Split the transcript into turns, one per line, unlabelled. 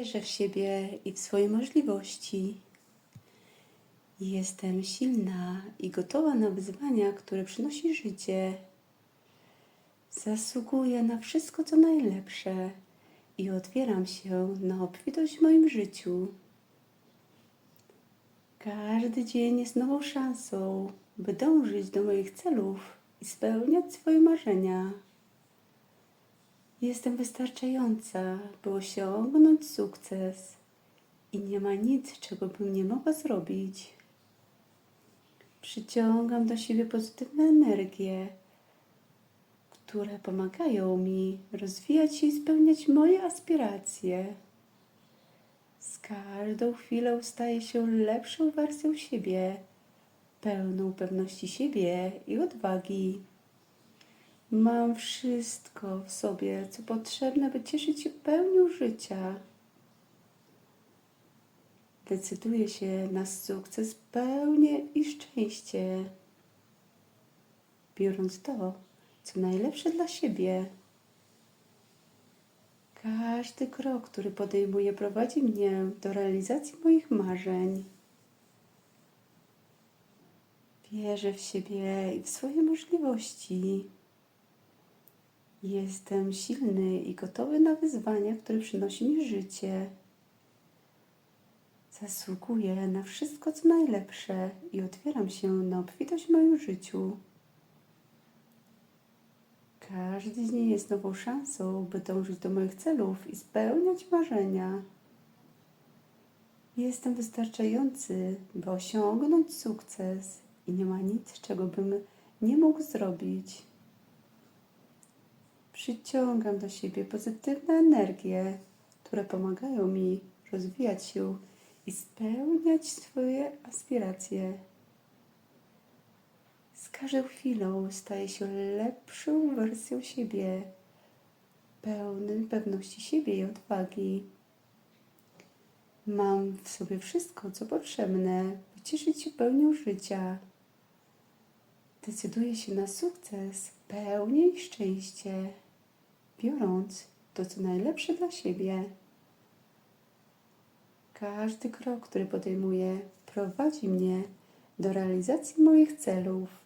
Wierzę w siebie i w swoje możliwości. Jestem silna i gotowa na wyzwania, które przynosi życie. Zasługuję na wszystko, co najlepsze i otwieram się na obfitość w moim życiu. Każdy dzień jest nową szansą, by dążyć do moich celów i spełniać swoje marzenia. Jestem wystarczająca, by osiągnąć sukces i nie ma nic, czego bym nie mogła zrobić. Przyciągam do siebie pozytywne energie, które pomagają mi rozwijać się i spełniać moje aspiracje. Z każdą chwilą staję się lepszą wersją siebie, pełną pewności siebie i odwagi. Mam wszystko w sobie, co potrzebne, by cieszyć się pełnią życia. Decyduję się na sukces, pełnię i szczęście, biorąc to, co najlepsze dla siebie. Każdy krok, który podejmuję, prowadzi mnie do realizacji moich marzeń. Wierzę w siebie i w swoje możliwości. Jestem silny i gotowy na wyzwania, które przynosi mi życie. Zasługuję na wszystko, co najlepsze i otwieram się na obfitość w moim życiu. Każdy dzień jest nową szansą, by dążyć do moich celów i spełniać marzenia. Jestem wystarczający, by osiągnąć sukces i nie ma nic, czego bym nie mógł zrobić. Przyciągam do siebie pozytywne energie, które pomagają mi rozwijać się i spełniać swoje aspiracje. Z każdą chwilą staję się lepszą wersją siebie, pełnym pewności siebie i odwagi. Mam w sobie wszystko, co potrzebne, by cieszyć się pełnią życia. Decyduję się na sukces, pełnię i szczęście, biorąc to, co najlepsze dla siebie. Każdy krok, który podejmuję, prowadzi mnie do realizacji moich celów.